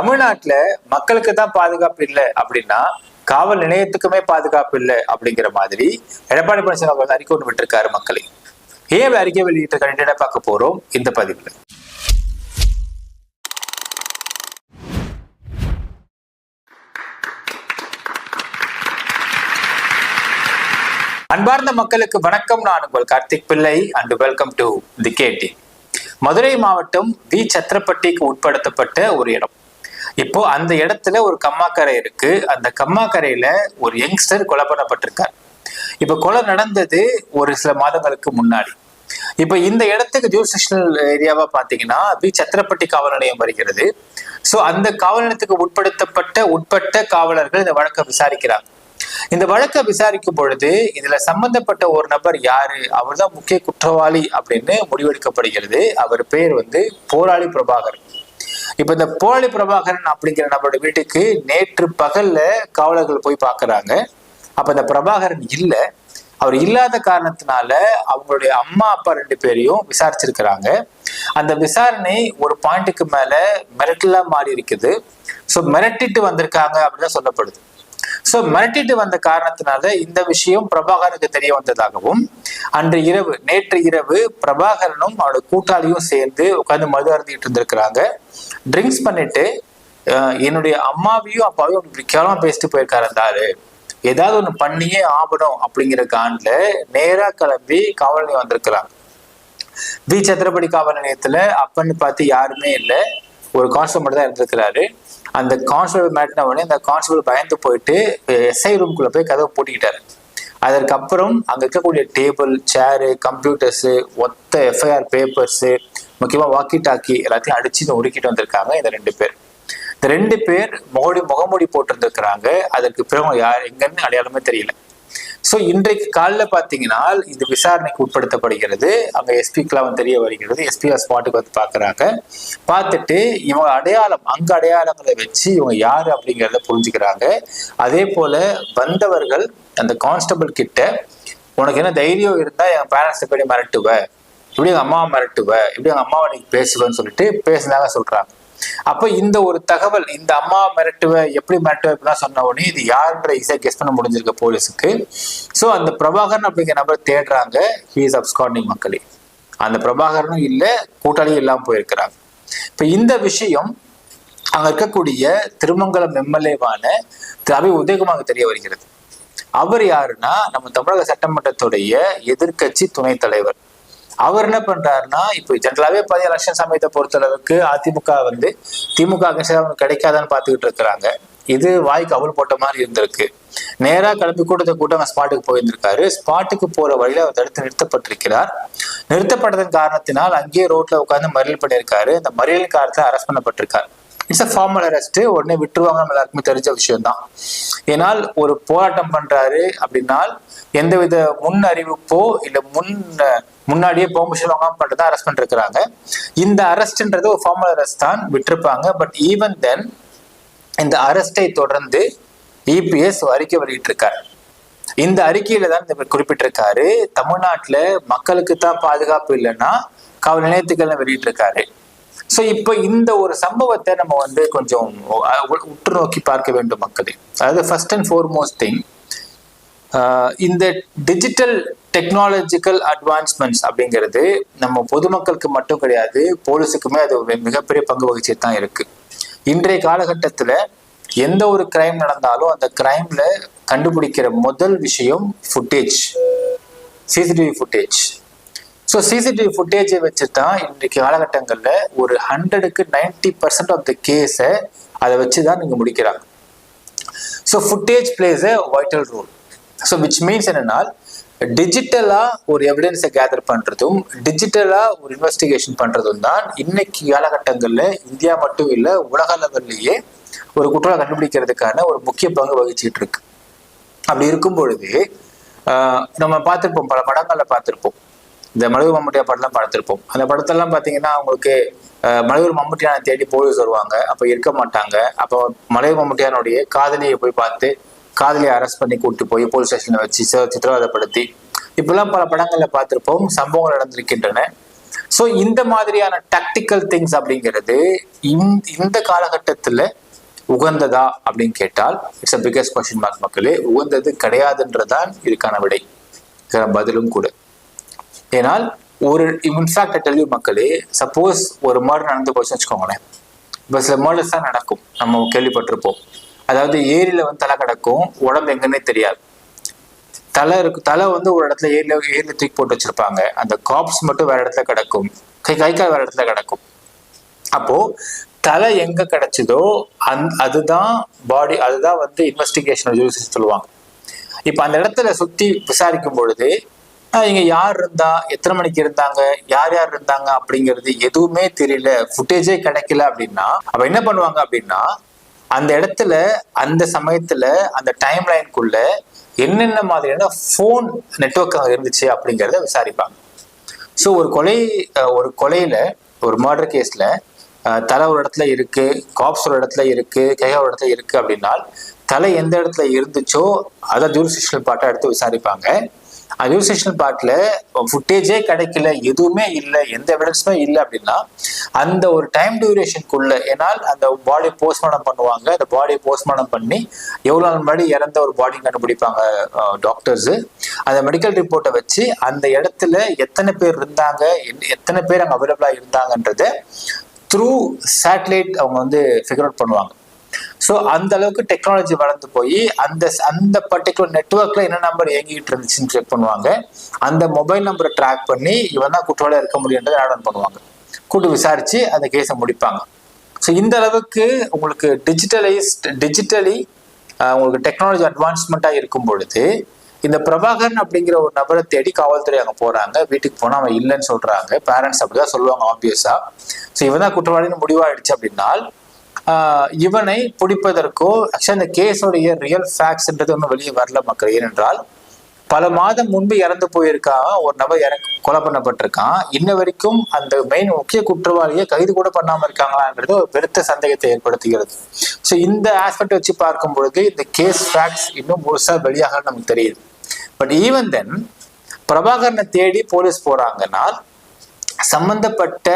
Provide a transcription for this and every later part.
தமிழ்நாட்டுல மக்களுக்கு தான் பாதுகாப்பு இல்லை அப்படின்னா காவல் நிலையத்துக்குமே பாதுகாப்பு இல்லை அப்படிங்கிற மாதிரி எடப்பாடி பழனிசாமி அவர்கள் அறிக்கை ஒன்று விட்டிருக்காரு மக்களை. ஏன் அறிக்கை வெளியிட்ட கண்டிப்பா பார்க்க போறோம்? இந்த பதிவுல. அன்பார்ந்த மக்களுக்கு வணக்கம். நான் உங்கள் Karthik Pillai and welcome to the KD Madurai மாவட்டம் வி சத்திரப்பட்டிக்கு உட்படுத்தப்பட்ட ஒரு இடம். இப்போ அந்த இடத்துல ஒரு கம்மாக்கரை இருக்கு. அந்த கம்மாக்கரையில ஒரு யங்ஸ்டர் கொலை பண்ணப்பட்டிருக்கார். இப்ப கொலை நடந்தது ஒரு சில மாதங்களுக்கு முன்னாடி. இப்ப இந்த இடத்துக்கு ஜூரிஸ்டிஷனல் ஏரியாவா பாத்தீங்கன்னா பி. சத்திரப்பட்டி காவல் நிலையம் வருகிறது. சோ அந்த காவல் நிலையத்துக்கு உட்படுத்தப்பட்ட உட்பட்ட காவலர்கள் இந்த வழக்கை விசாரிக்கிறாங்க. இந்த வழக்கை விசாரிக்கும் பொழுது இதுல சம்பந்தப்பட்ட ஒரு நபர் யாரு? அவர் தான் முக்கிய குற்றவாளி அப்படின்னு முடிவெடுக்கப்படுகிறது. அவர் பேர் வந்து போராளி பிரபாகர். இப்ப இந்த போலி பிரபாகரன் அப்படிங்கிற நம்மளோட வீட்டுக்கு நேற்று பகல்ல காவலர்கள் போய் பார்க்குறாங்க அப்ப இந்த பிரபாகரன் இல்ல. அவர் இல்லாத காரணத்தினால அவங்களுடைய அம்மா அப்பா ரெண்டு பேரையும் விசாரிச்சிருக்கிறாங்க. அந்த விசாரணை ஒரு பாயிண்ட்டுக்கு மேல மிரட்டலா மாறி இருக்குது. ஸோ மிரட்டிட்டு வந்திருக்காங்க அப்படின்னு சொல்லப்படுது. சோ மிரட்டிட்டு வந்த காரணத்தினால இந்த விஷயம் பிரபாகரனுக்கு தெரிய வந்ததாகவும் அன்று இரவு நேற்று இரவு பிரபாகரனும் அவனோட கூட்டாளியும் சேர்ந்து உட்காந்து மது அருந்திட்டு இருந்திருக்கிறாங்க. ட்ரிங்க்ஸ் பண்ணிட்டு என்னுடைய அம்மாவையும் அப்பாவையும் இப்படி கேவலமா பேசிட்டு போயிருக்காரு அந்த ஆளு. ஏதாவது ஒண்ணு பண்ணியே ஆகணும் அப்படிங்கிற காண்ல நேரா கிளம்பி காவல் நிலையம் வந்திருக்கிறாங்க. வி. சத்திரப்படி காவல் நிலையத்துல அப்பன்னு பார்த்து யாருமே இல்லை. ஒரு கான்ஸ்டபிள் தான் இருந்திருக்கிறாரு. அந்த கான்ஸ்டபிள் மாட்டின உடனே அந்த கான்ஸ்டபிள் பயந்து போயிட்டு எஸ்ஐ ரூம்குள்ள போய் கதவை பூட்டிக்கிட்டாரு. அதற்கப்புறம் அங்க இருக்கக்கூடிய டேபிள் சேரு கம்ப்யூட்டர்ஸு ஒத்த எஃப்ஐஆர் பேப்பர்ஸு முக்கியமா வாக்கி டாக்கி எல்லாத்தையும் அடிச்சு உருக்கிட்டு வந்திருக்காங்க இந்த ரெண்டு பேர். இந்த ரெண்டு பேர் முகடி முகமூடி போட்டிருந்துருக்கிறாங்க. அதற்கு பிறகு யார் எங்கன்னு அடையாளமே தெரியல. சோ இன்றைக்கு காலைல பாத்தீங்கன்னா இது விசாரணைக்கு உட்படுத்தப்படுகிறது. அங்க எஸ்பிக்கெல்லாம் தெரிய வருகிறது. எஸ்பி ஸ்பாட்டுக்கு வந்து பாக்குறாங்க. பார்த்துட்டு இவங்க அடையாளம் அங்க அடையாளங்களை வச்சு இவங்க யார் அப்படிங்கிறத புரிஞ்சுக்கிறாங்க. அதே போல வந்தவர்கள் அந்த கான்ஸ்டபிள் கிட்ட உனக்கு என்ன தைரியம் இருந்தா என் பேரண்ட்ஸை போய் மிரட்டுவ. இப்படி எங்கள் அம்மாவை மிரட்டுவ. இப்படி எங்க அம்மாவை நீ பேசுவேன்னு சொல்லிட்டு பேசினாங்க சொல்றாங்க. அப்ப இந்த ஒரு தகவல் இந்த அம்மா மிரட்டுவ எப்படி மிரட்டுவ இப்படிலாம் சொன்ன உடனே இது யாருன்ற ஈஸியா கெஸ் பண்ண முடிஞ்சிருக்கு போலீஸுக்கு. சோ அந்த பிரபாகரன் அப்படிங்கிற நபர் தேடுறாங்க. ஹீஸ் அப்ஸ்காண்டிங் மக்களே. அந்த பிரபாகரனும் இல்ல கூட்டாளியும் இல்லாமல் போயிருக்கிறாங்க இப்ப இந்த விஷயம் அங்க இருக்கக்கூடிய திருமங்கலம் எம்எல்ஏவான திரு உதயகுமாருக்கு தெரிய வருகிறது. அவர் யாருன்னா நம்ம தமிழக சட்டமன்றத்துடைய எதிர்க்கட்சி துணைத் தலைவர். அவர் என்ன பண்றாருன்னா இப்போ ஜென்ரலாவே பாதி எலெக்ஷன் சமயத்தை பொறுத்தளவுக்கு அதிமுக வந்து திமுக கிடைக்காதான்னு பார்த்துக்கிட்டு இருக்கிறாங்க. இது வாய்க்கு அவள் போட்ட மாதிரி இருந்திருக்கு. நேரா கிளம்பி கூட்டத்தை கூட்டம் ஸ்பாட்டுக்கு போயிருந்திருக்காரு. ஸ்பாட்டுக்கு போற வழியில அவர் தடுத்து நிறுத்தப்பட்டிருக்கிறார். நிறுத்தப்பட்டதன் காரணத்தினால் அங்கேயே ரோட்ல உட்கார்ந்து மறியல் பண்ணியிருக்காரு. அந்த மறியல் காரணத்தை அரெஸ்ட் பண்ணப்பட்டிருக்காரு. இட்ஸ் அ ஃபார்மல் அரெஸ்ட் உடனே விட்டுருவாங்க நம்ம எல்லாருக்குமே தெரிஞ்ச விஷயம் தான் ஏனால் ஒரு போராட்டம் பண்றாரு அப்படின்னால் எந்தவித முன் அறிவிப்போ இல்ல முன் முன்னாடியே பெர்மிஷன் வாங்காம பண்றதா அரெஸ்ட் பண்ணிருக்கிறாங்க. இந்த அரெஸ்ட்ன்றது ஒரு ஃபார்மல் அரெஸ்ட் தான் விட்டிருப்பாங்க. பட் ஈவன் தென் இந்த அரெஸ்டை தொடர்ந்து இபிஎஸ் அறிக்கை வெளியிட்டிருக்காரு. இந்த அறிக்கையில தான் இந்த குறிப்பிட்டிருக்காரு. தமிழ்நாட்டுல மக்களுக்கு தான் பாதுகாப்பு இல்லைன்னா காவல் நிலையத்துக்கெல்லாம் வெளியிட்டிருக்காரு. ஸோ இப்போ இந்த ஒரு சம்பவத்தை நம்ம வந்து கொஞ்சம் உற்று நோக்கி பார்க்க வேண்டும் மக்களே. அதாவது ஃபர்ஸ்ட் அண்ட் ஃபோர்மோஸ்ட் திங் இந்த டிஜிட்டல் டெக்னாலஜிக்கல் அட்வான்ஸ்மெண்ட்ஸ் அப்படிங்கிறது நம்ம பொதுமக்களுக்கு மட்டும் கிடையாது போலீஸுக்குமே அது ஒரு மிகப்பெரிய பங்கு வகிச்சிட்டு தான் இருக்கு. இன்றைய காலகட்டத்தில் எந்த ஒரு கிரைம் நடந்தாலும் அந்த கிரைம்ல கண்டுபிடிக்கிற முதல் விஷயம் footage CCTV footage so CCTV ஃபுட்டேஜை வச்சு தான் இன்றைக்கு காலகட்டங்களில் ஒரு ஹண்ட்ரடுக்கு நைன்டி பர்சன்ட் ஆஃப் த கேஸை அதை வச்சு தான் நீங்கள் முடிக்கிறாங்க. So footage plays a vital role so which means என்னன்னா டிஜிட்டலா ஒரு எவிடன்ஸை கேதர் பண்றதும் டிஜிட்டலா ஒரு இன்வெஸ்டிகேஷன் பண்றதும் தான் இன்னைக்கு காலகட்டங்கள்ல இந்தியா மட்டும் இல்லை உலக லெவல்லையே ஒரு குற்றம் கண்டுபிடிக்கிறதுக்கான ஒரு முக்கிய பங்கு வகிச்சிட்டு இருக்கு அப்படி இருக்கும் பொழுது ஆஹ், நம்ம பார்த்திருப்போம் பல படங்கள்ல பார்த்திருப்போம். இந்த மலையூர் மம்முட்டியா படம்லாம் பார்த்திருப்போம். அந்த படத்தெல்லாம் பார்த்தீங்கன்னா அவங்களுக்கு ஆஹ், மலையூர் மம்முட்டியான தேடி போலீஸ் வருவாங்க. அப்போ இருக்க மாட்டாங்க. அப்போ மலையூர் மம்முட்டியானுடைய காதலியை போய் பார்த்து காதலியை அரெஸ்ட் பண்ணி கூட்டு போய் போலீஸ் ஸ்டேஷன்ல வச்சு சித்திர- சித்திரவதைப்படுத்தி இப்பெல்லாம் பல படங்கள்ல பார்த்திருப்போம். சம்பவங்கள் நடந்திருக்கின்றன. ஸோ இந்த மாதிரியான டாக்டிக்கல் திங்ஸ் அப்படிங்கிறது இந்த காலகட்டத்தில் உகந்ததா அப்படின்னு கேட்டால் it's a biggest question mark மக்களே உகந்தது கிடையாதுன்றதான் இதுக்கான விடை. பதிலும் கூட. ஏனால் ஒரு இன்ஃபேக்ட் டெல்யூ மக்களே சப்போஸ் ஒரு மர்டர் நடந்து போச்சு வச்சுக்கோங்களேன். இப்போ சில மர்டர்ஸ் தான் நடக்கும். நம்ம கேள்விப்பட்டிருப்போம். அதாவது ஏரியில வந்து தலை கிடக்கும் உடம்பு எங்கன்னே தெரியாது. தலை இருக்கு தலை வந்து ஒரு இடத்துல ஏரியில ஏரியில தூக்கி போட்டு வச்சிருப்பாங்க. அந்த காப்ஸ் மட்டும் வேற இடத்துல கிடக்கும். கை கை கால் வேற இடத்துல கிடக்கும். அப்போ தலை எங்க கிடைச்சதோ அந் அதுதான் பாடி அதுதான் வந்து இன்வெஸ்டிகேஷன் யூஸ் சொல்லுவாங்க. இப்ப அந்த இடத்துல சுத்தி விசாரிக்கும் பொழுது இங்க யார் இருந்தா எத்தனை மணிக்கு இருந்தாங்க யார் யார் இருந்தாங்க அப்படிங்கிறது எதுவுமே தெரியல. ஃபுட்டேஜே கிடைக்கல அப்படின்னா அப்ப என்ன பண்ணுவாங்க அப்படின்னா அந்த இடத்துல அந்த சமயத்துல அந்த டைம் லைனுக்குள்ள என்னென்ன மாதிரியான ஃபோன் நெட்ஒர்க் அங்கே இருந்துச்சு அப்படிங்கிறத விசாரிப்பாங்க. ஸோ ஒரு கொலை ஒரு கொலையில ஒரு மர்டர் கேஸ்ல தலை ஒரு இடத்துல இருக்கு காப்ஸ் ஒரு இடத்துல இருக்கு கையா ஒரு இடத்துல இருக்கு அப்படின்னா தலை எந்த இடத்துல இருந்துச்சோ அதை ஜூரிஸ்டிஷனல் பாட்டை எடுத்து விசாரிப்பாங்க. அட்மினிஸ்ட்ரேஷன் பார்ட்ல ஃபுட்டேஜே கிடைக்கல எதுவுமே இல்லை எந்த எவிடன்ஸுமே இல்லை அப்படின்னா அந்த ஒரு டைம் டியூரேஷனுக்குள்ள ஏன்னால் அந்த பாடி போஸ்ட்மார்டம் பண்ணுவாங்க. அந்த பாடியை போஸ்ட்மார்டம் பண்ணி எவ்வளோ நாள் முன்னாடி இறந்த ஒரு பாடி கண்டுபிடிப்பாங்க டாக்டர்ஸு அந்த மெடிக்கல் ரிப்போர்ட்டை வச்சு அந்த இடத்துல எத்தனை பேர் இருந்தாங்க எத்தனை பேர் அங்கே அவைலபிளாக இருந்தாங்கன்றத த்ரூ சேட்டலைட் அவங்க வந்து ஃபிகர் அவுட் பண்ணுவாங்க. ஸோ அந்த அளவுக்கு டெக்னாலஜி வளர்ந்து போய் அந்த அந்த பர்டிகுலர் நெட்ஒர்க்ல என்ன நம்பர் இயங்கிட்டு இருந்துச்சுன்னு செக் பண்ணுவாங்க. அந்த மொபைல் நம்பரை ட்ராக் பண்ணி இவன் தான் குற்றவாளியாக இருக்க முடியுன்றதை ஆட் பண்ணுவாங்க. கூட்டு விசாரிச்சு அந்த கேஸை முடிப்பாங்க. ஸோ இந்த அளவுக்கு உங்களுக்கு டிஜிட்டலைஸ்ட் டிஜிட்டலி உங்களுக்கு டெக்னாலஜி அட்வான்ஸ்மெண்ட்டாக இருக்கும் பொழுது இந்த பிரபாகரன் அப்படிங்கிற ஒரு நபரை தேடி காவல்துறை அங்கே போகிறாங்க வீட்டுக்கு போனால் அவன் இல்லைன்னு சொல்கிறாங்க பேரண்ட்ஸ் அப்படிதான் சொல்லுவாங்க ஆப்வியஸாக ஸோ இவன் தான் குற்றவாளின்னு முடிவாயிடுச்சு அப்படின்னால் இவனை பிடிப்பதற்கோ ஆக்சுவலி அந்த கேஸோடைய ரியல் ஃபேக்ட்ஸ்ன்றது ஒன்றும் வெளியே வரல மக்கள். ஏனென்றால் பல மாதம் முன்பு இறந்து போயிருக்கான் ஒரு நபர் இற கொலை பண்ணப்பட்டிருக்கான். இன்ன வரைக்கும் அந்த மெயின் முக்கிய குற்றவாளியை கைது கூட பண்ணாமல் இருக்காங்களான்றது ஒரு பெருத்த சந்தேகத்தை ஏற்படுத்துகிறது. ஸோ இந்த ஆஸ்பெக்ட் வச்சு பார்க்கும் பொழுது இந்த கேஸ் ஃபேக்ட்ஸ் இன்னும் முழுசாக வெளியாக நமக்கு தெரியுது. பட் ஈவன் தென் பிரபாகரனை தேடி போலீஸ் போறாங்கன்னா சம்பந்தப்பட்ட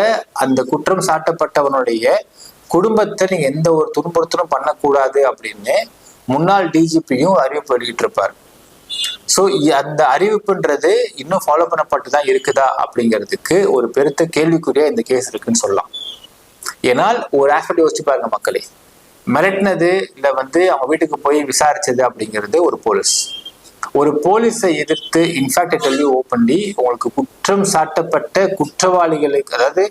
அந்த குற்றம் சாட்டப்பட்டவனுடைய குடும்பத்தை நீங்க எந்த ஒரு துன்புறுத்தலும் பண்ணக்கூடாது அப்படின்னு முன்னாள் டிஜிபியும் அறிவிப்பு வெளியிட்டு இருப்பார் ஸோ அந்த அறிவிப்புன்றது இன்னும் ஃபாலோ பண்ணப்பட்டு தான் இருக்குதா அப்படிங்கிறதுக்கு ஒரு பெருத்த கேள்விக்குறியா இந்த கேஸ் இருக்குன்னு சொல்லலாம். ஏன்னால் ஒரு ஆஸ்பெக்ட் யோசிச்சு பாருங்க மக்களே. மிரட்டினது இல்லை வந்து அவங்க வீட்டுக்கு போய் விசாரிச்சது அப்படிங்கிறது ஒரு போலீஸ். ஒரு போலீஸை எதிர்த்து இன்ஃபேக்ட் டெல்லி ஓப்பன்லி உங்களுக்கு குற்றம் சாட்டப்பட்ட குற்றவாளிகளுக்கு அதாவது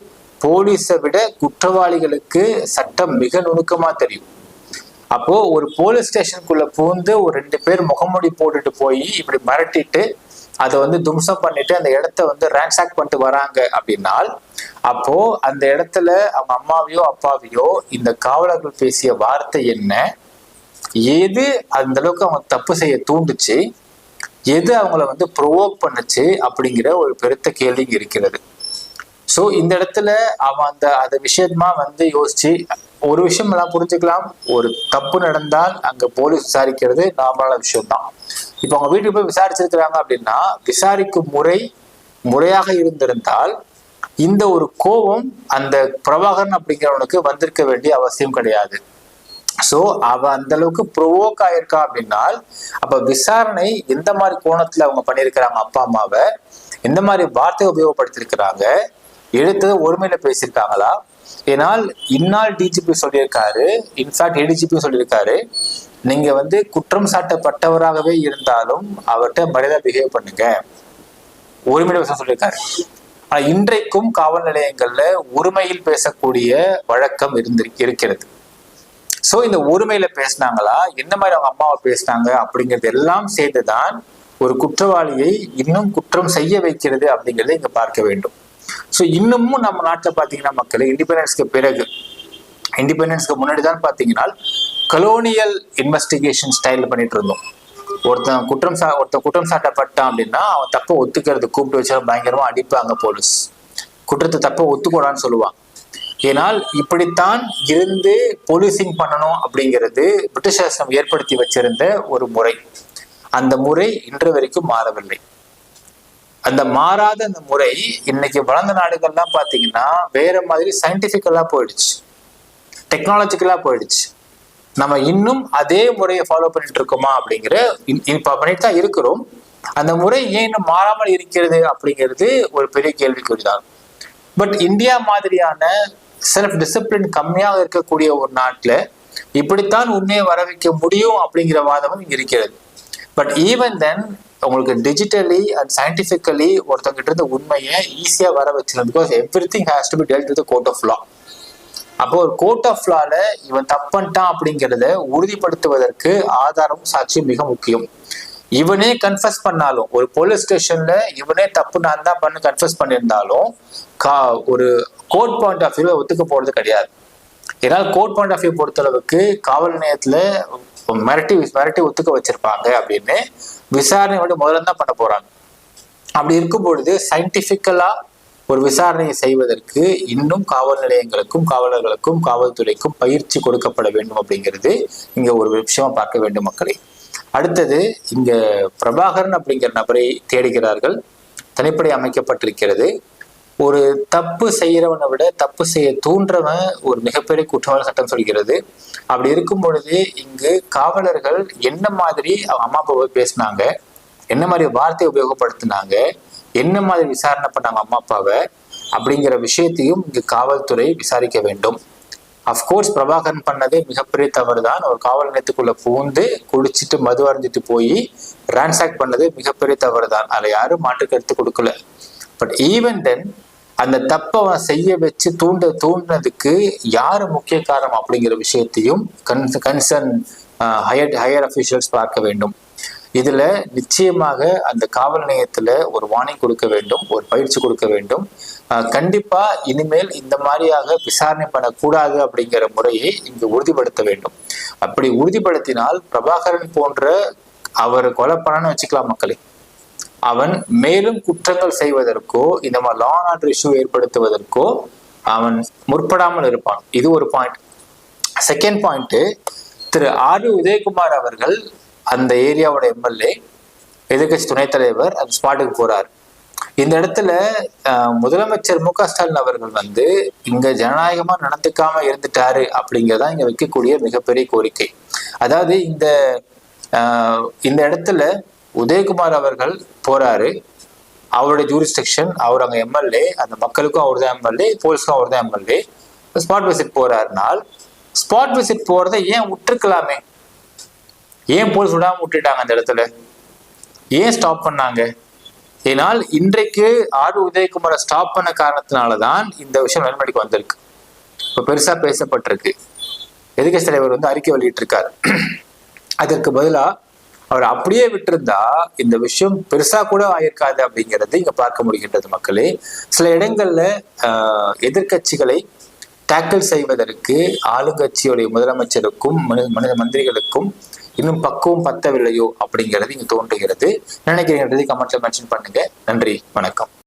போலீஸை விட குற்றவாளிகளுக்கு சட்டம் மிக நுணுக்கமா தெரியும். அப்போ ஒரு போலீஸ் ஸ்டேஷனுக்குள்ள பூந்து ஒரு ரெண்டு பேர் முகமூடி போட்டுட்டு போய் இப்படி மிரட்டிட்டு அதை வந்து தும்சம் பண்ணிட்டு அந்த இடத்த வந்து ரேன்சாக் பண்ணிட்டு வராங்க அப்படின்னால் அப்போ அந்த இடத்துல அவங்க அம்மாவையோ அப்பாவையோ இந்த காவலர்கள் பேசிய வார்த்தை என்ன? எது அந்த அளவுக்கு அவங்க தப்பு செய்ய தூண்டுச்சு? எது அவங்கள வந்து ப்ரொவோக் பண்ணுச்சு? அப்படிங்கிற ஒரு பெருத்த கேள்வி இருக்கிறது. ஸோ இந்த இடத்துல அவன் அந்த அந்த விஷயமா வந்து யோசிச்சு ஒரு விஷயம் எல்லாம் புரிஞ்சுக்கலாம் ஒரு தப்பு நடந்தால் அங்க போலீஸ் விசாரிக்கிறது நார்மலான விஷயம் தான் இப்போ அவங்க வீட்டுக்கு போய் விசாரிச்சிருக்கிறாங்க அப்படின்னா விசாரிக்கும் முறை முறையாக இருந்திருந்தால் இந்த ஒரு கோபம் அந்த பிரபாகரன் அப்படிங்கிறவனுக்கு வந்திருக்க வேண்டிய அவசியம் கிடையாது. ஸோ அவ அந்த அளவுக்கு ப்ரொவோக் ஆயிருக்கா அப்படின்னால் அப்ப விசாரணை எந்த மாதிரி கோணத்துல அவங்க பண்ணியிருக்கிறாங்க அப்பா அம்மாவை எந்த மாதிரி வார்த்தை உபயோகப்படுத்திருக்கிறாங்க எடுத்ததை ஒருமையில பேசியிருக்காங்களா? ஏனால் இந்நாள் டிஜிபி சொல்லியிருக்காரு இன்ஃபேக்ட் ஏடிஜிபி சொல்லியிருக்காரு நீங்க வந்து குற்றம் சாட்டப்பட்டவராகவே இருந்தாலும் அவர்கிட்ட மரியாதை பிஹேவ் பண்ணுங்க. உரிமையில பேச சொல்லியிருக்காரு. ஆனா இன்றைக்கும் காவல் நிலையங்கள்ல உரிமையில் பேசக்கூடிய வழக்கம் இருந்து இருக்கிறது. சோ இந்த உரிமையில பேசினாங்களா? என்ன மாதிரி அவங்க அம்மாவை பேசினாங்க? அப்படிங்கிறது எல்லாம் சேர்ந்துதான் ஒரு குற்றவாளியை இன்னும் குற்றம் செய்ய வைக்கிறது அப்படிங்கிறத இங்க பார்க்க வேண்டும். ஸோ இன்னமும் நம்ம நாட்டில் பார்த்தீங்கன்னா மக்கள் இண்டிபெண்டன்ஸ்க்கு பிறகு இண்டிபெண்டன்ஸ்க்கு முன்னாடி தான் பார்த்தீங்கன்னா கலோனியல் இன்வெஸ்டிகேஷன் ஸ்டைல் பண்ணிட்டு இருந்தோம். ஒருத்தன் குற்றம் சா ஒருத்தன் குற்றம் சாட்டப்பட்டான் அப்படின்னா அவன் தப்பை ஒத்துக்கிறது கூப்பிட்டு வச்சாலும் பயங்கரமா அடிப்பாங்க போலீஸ் குற்றத்தை தப்பை ஒத்துக்கூடான்னு சொல்லுவான் ஏனால் இப்படித்தான் இருந்து போலீசிங் பண்ணணும் அப்படிங்கிறது பிரிட்டிஷ் அரசம் ஏற்படுத்தி வச்சிருந்த ஒரு முறை. அந்த முறை இன்று வரைக்கும் மாறவில்லை. அந்த மாறாத அந்த முறை இன்னைக்கு வளர்ந்த நாடுகள்லாம் பாத்தீங்கன்னா வேற மாதிரி சயின்டிபிக்கலா போயிடுச்சு. டெக்னாலஜிக்கலா போயிடுச்சு. நம்ம இன்னும் அதே முறையை ஃபாலோ பண்ணிட்டு இருக்கோமா அப்படிங்கிற இ- இப்ப பண்ணிட்டு தான் இருக்கிறோம். அந்த முறை ஏன் இன்னும் மாறாமல் இருக்கிறது அப்படிங்கிறது ஒரு பெரிய கேள்விக்குறிதான். பட் இந்தியா மாதிரியான செல்ஃப் டிசிப்ளின் கம்மியாக இருக்கக்கூடிய ஒரு நாட்டில் இப்படித்தான் உண்மையை வர வைக்க முடியும் அப்படிங்கிற வாதமும் இருக்கிறது. பட் ஈவன் தென் உங்களுக்கு டிஜிட்டலி அண்ட் சயின்டிஃபிக்கலி ஒருத்தவங்கிட்ட இருந்த உண்மையை ஈஸியாக வர வச்சிடும் because everything has to be dealt with court of law அப்போ ஒரு கோர்ட் ஆஃப் லால இவன் தப்பன்ட்டான் அப்படிங்கிறத உறுதிப்படுத்துவதற்கு ஆதாரமும் சாட்சியும் மிக முக்கியம். இவனே கன்ஃபஸ் பண்ணாலும் ஒரு போலீஸ் ஸ்டேஷன்ல இவனே தப்பு நான் தான் பண்ணு கன்ஃபஸ் பண்ணியிருந்தாலும் கா ஒரு கோர்ட் பாயிண்ட் ஆஃப் வியூவை ஒத்துக்க போறது கிடையாது. ஏன்னா கோர்ட் பாயிண்ட் ஆஃப் வியூ பொறுத்தளவுக்கு காவல் நிலையத்துல மிரட்டி மிரட்டி ஒத்துக்க வச்சிருப்பாங்க அப்படின்னு விசாரணை வந்து முதல்ல தான் பண்ண போறாங்க. அப்படி இருக்கும் பொழுது சயின்டிபிக்கலா ஒரு விசாரணையை செய்வதற்கு இன்னும் காவல் நிலையங்களுக்கும் காவலர்களுக்கும் காவல்துறைக்கும் பயிற்சி கொடுக்கப்பட வேண்டும் அப்படிங்கிறது இங்க ஒரு விஷயமா பார்க்க வேண்டும் மக்களே. அடுத்தது இங்க பிரபாகரன் அப்படிங்கிற நபரை தேடுகிறார்கள். தனிப்படை அமைக்கப்பட்டிருக்கிறது. ஒரு தப்பு செய்யறவனை விட தப்பு செய்ய தூண்டுறவன் ஒரு மிகப்பெரிய குற்றவாளி சட்டம் சொல்கிறது. அப்படி இருக்கும் பொழுது இங்கு காவலர்கள் என்ன மாதிரி அவங்க அம்மா அப்பாவை பேசினாங்க என்ன மாதிரி வார்த்தையை உபயோகப்படுத்தினாங்க என்ன மாதிரி விசாரணை பண்ணாங்க அம்மா அப்பாவை அப்படிங்கிற விஷயத்தையும் இங்கு காவல்துறை விசாரிக்க வேண்டும். அஃப்கோர்ஸ் பிரபாகரன் பண்ணதே மிகப்பெரிய தவறு தான் ஒரு காவல் நிலையத்துக்குள்ள பூந்து குடிச்சிட்டு மது அருந்திட்டு போய் ரான்சாக் பண்ணது மிகப்பெரிய தவறு தான் அதில் யாரும் மாற்று கருத்து கொடுக்கல. பட் ஈவன் தென் அந்த தப்பை அவன் செய்ய வச்சு தூண்ட தூண்டினதுக்கு யார் முக்கிய காரணம் அப்படிங்கிற விஷயத்தையும் con concern higher higher officials பார்க்க வேண்டும். இதுல நிச்சயமாக அந்த காவல் நிலையத்துல ஒரு வார்னிங் கொடுக்க வேண்டும் ஒரு பயிற்சி கொடுக்க வேண்டும். கண்டிப்பா இனிமேல் இந்த மாதிரியாக விசாரணை பண்ணக்கூடாது அப்படிங்கிற முறையை இங்கு உறுதிப்படுத்த வேண்டும். அப்படி உறுதிப்படுத்தினால் பிரபாகரன் போன்ற அவர் கொலை பண்ணணும்னு வச்சுக்கலாம் மக்களே. அவன் மேலும் குற்றங்கள் செய்வதற்கோ இந்த மாதிரி லா அண்ட் ஆர்டர் இஷ்யூ ஏற்படுத்துவதற்கோ அவன் முற்படாமல் இருப்பான். இது ஒரு பாயிண்ட் செகண்ட் பாயிண்ட் திரு ஆர் உதயகுமார் அவர்கள் அந்த ஏரியாவோட எம்எல்ஏ எதிர்கட்சி துணைத் தலைவர் அந்த ஸ்பாட்டுக்கு போறார். இந்த இடத்துல முதலமைச்சர் மு க ஸ்டாலின் அவர்கள் வந்து இங்க ஜனநாயகமா நடந்துக்காம இருந்துட்டாரு அப்படிங்கிறதா இங்க வைக்கக்கூடிய மிகப்பெரிய கோரிக்கை. அதாவது இந்த இந்த இடத்துல உதயகுமார் அவர்கள் போறாரு. அவருடைய ஜூரிஸ்டிக்ஷன் அவர் அங்க எம்எல்ஏ அந்த மக்களுக்கும் அவர் தான் எம்எல்ஏ போலீஸ்க்கும் அவர் தான் எம்எல்ஏ ஸ்பாட் விசிட் போறாருனால் ஸ்பாட் விசிட் போறதை ஏன் விட்டுருக்கலாமே? ஏன் போலீஸ் விடாம விட்டுட்டாங்க அந்த இடத்துல? ஏன் ஸ்டாப் பண்ணாங்க? ஏனால் இன்றைக்கு ஆர் உதயகுமாரை ஸ்டாப் பண்ண காரணத்தினாலதான் இந்த விஷயம் நெல்மடிக்கு வந்திருக்கு. இப்போ பெருசா பேசப்பட்டிருக்கு. எதிர்கட்சி தலைவர் வந்து அறிக்கை வெளியிட்டிருக்காரு. அதற்கு பதிலாக அவர் அப்படியே விட்டிருந்தா இந்த விஷயம் பெருசா கூட ஆயிருக்காது அப்படிங்கிறது இங்க பார்க்க முடிகின்றது மக்களே. சில இடங்கள்ல எதிர்கட்சிகளை எதிர்க்கட்சிகளை டேக்கிள் செய்வதற்கு ஆளுங்கட்சியுடைய முதலமைச்சருக்கும் மனித மந்திரிகளுக்கும் இன்னும் பக்குவம் பத்தவில்லையோ அப்படிங்கிறது இங்க தோன்றுகிறது. நினைக்கிறீங்க கமெண்ட்ல மென்ஷன் பண்ணுங்க. நன்றி வணக்கம்.